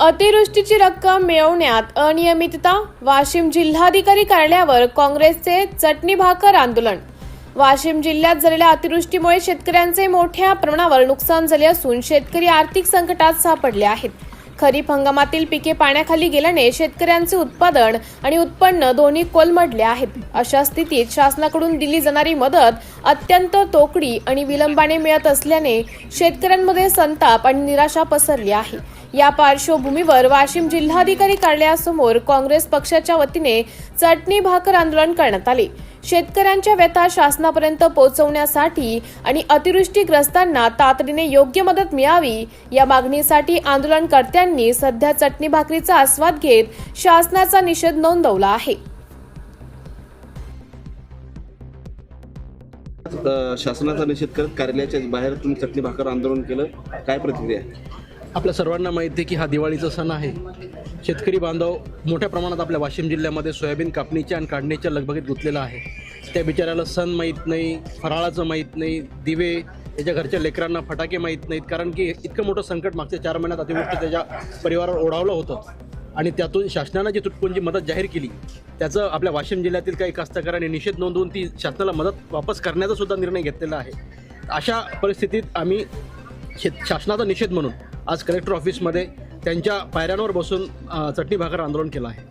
अतिवृष्टीची रक्कम मिळवण्यात अनियमितता वाशिम जिल्हाधिकारी कार्यालयावर काँग्रेसचे चटणी भाकर आंदोलन. वाशिम जिल्ह्यात झालेल्या अतिवृष्टीमुळे शेतकऱ्यांचे मोठ्या प्रमाणावर नुकसान झाले असून शेतकरी आर्थिक संकटात सापडले आहेत. खरीप हंगामातील पिके पाण्याखाली गेल्याने शेतकऱ्यांचे उत्पादन आणि उत्पन्न दोन्ही कोलमडले आहेत. अशा स्थितीत शासनाकडून दिली जाणारी मदत अत्यंत तोकडी आणि विलंबाने मिळत असल्याने शेतकऱ्यांमध्ये संताप आणि निराशा पसरली आहे. या पार्श्वभूमीवर वाशिम जिल्हाधिकारी कार्यालयासमोर काँग्रेस पक्षाच्या वतीने चटणी भाकर आंदोलन करण्यात आले. शेतकऱ्यांच्या व्यथा शासनापर्यंत पोहोचवण्यासाठी आणि अतिवृष्टीग्रस्तांना तातडीने योग्य मदत मिळावी या मागणीसाठी आंदोलनकर्त्यांनी सध्या चटणी भाकरीचा आस्वाद घेत शासनाचा निषेध नोंदवला आहे. शासनाचा निषेध करत कार्यालयाच्या बाहेर तुम्ही चटणी भाकर आंदोलन केलं. काय प्रतिक्रिया आपल्या सर्वांना माहिती आहे की हा दिवाळीचा सण आहे. शेतकरी बांधव मोठ्या प्रमाणात आपल्या वाशिम जिल्ह्यामध्ये सोयाबीन कापणीच्या आणि काढणीच्या लगबगीत गुंतलेला आहे. त्या बिचाऱ्याला सण माहीत नाही फराळाचं माहीत नाही दिवे त्याच्या घरच्या लेकरांना फटाके माहीत नाहीत कारण की इतकं मोठं संकट मागच्या चार महिन्यात अतिवृष्टी त्याच्या परिवारावर ओढावलं होतं. आणि त्यातून शासनानं जी तुटपुंजी मदत जाहीर केली त्याचं आपल्या वाशिम जिल्ह्यातील काही कास्तकारांनी निषेध नोंदवून ती शासनाला मदत वापस करण्याचा सुद्धा निर्णय घेतलेला आहे. अशा परिस्थितीत आम्ही शेत शासनाचा निषेध म्हणून आज कलेक्टर ऑफिसमध्ये त्यांच्या पायऱ्यांवर बसून चटणी भाकर आंदोलन केलं आहे.